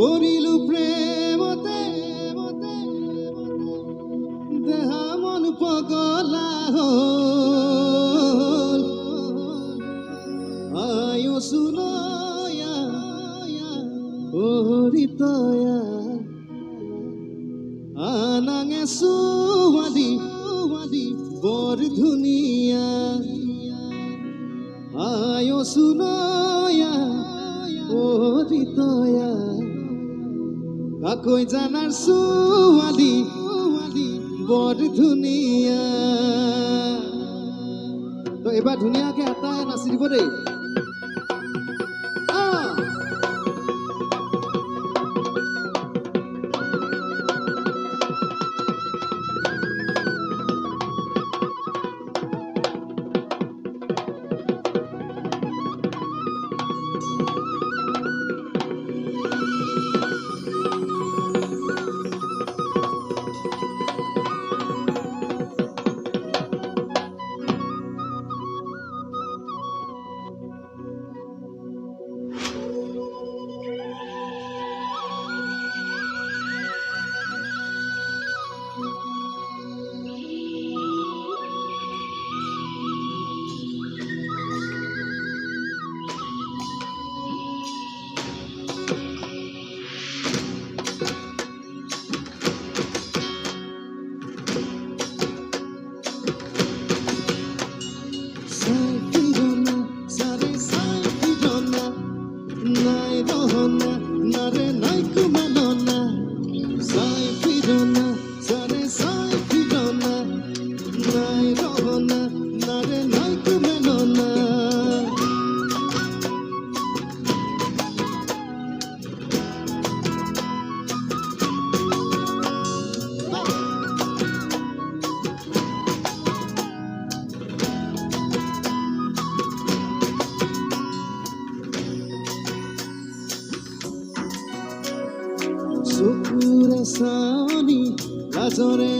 করিল প্রেমতে দেহ মন পগলা হল। আয়ো সুনয়া ওহরিতয়া আনাঙে সুয়াদি সুয়াদি বৰ ধুনীয়া আয়ো সুনয়া ওহরিতয়া কাকই জানার সুয়ালি বড় ধুনিয়া তো এবার ধুনিয়াকে হাতায় নাচির করে জন্য on it.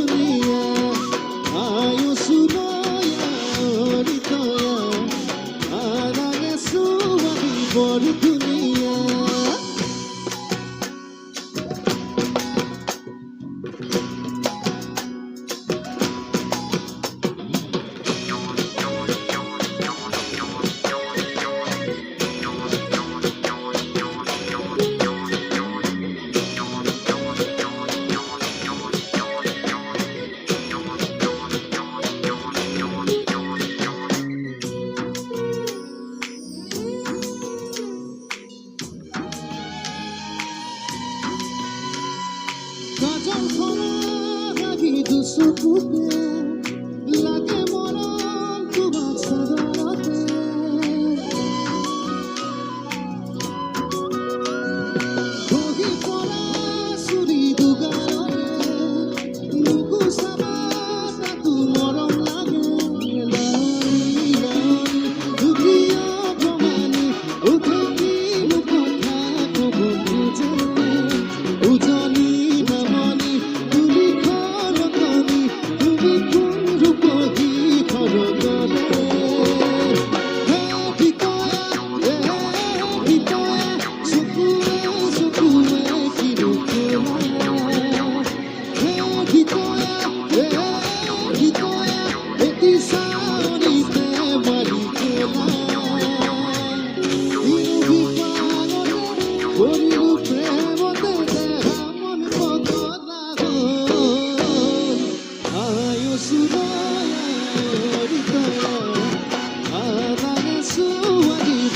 for the good. Oh.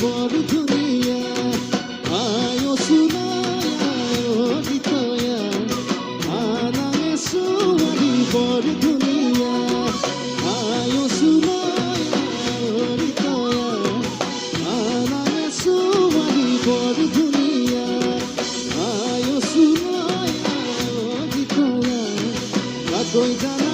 বড় দুনিয়া আয়ো সুনায়া ও দিতয়া আনামে সুয়ারি বড় দুনিয়া আয়ো সুনায়া ও দিতয়া আনামে সুয়ারি বড় দুনিয়া আয়ো সুনায়া ও দিতয়া কাকই জানে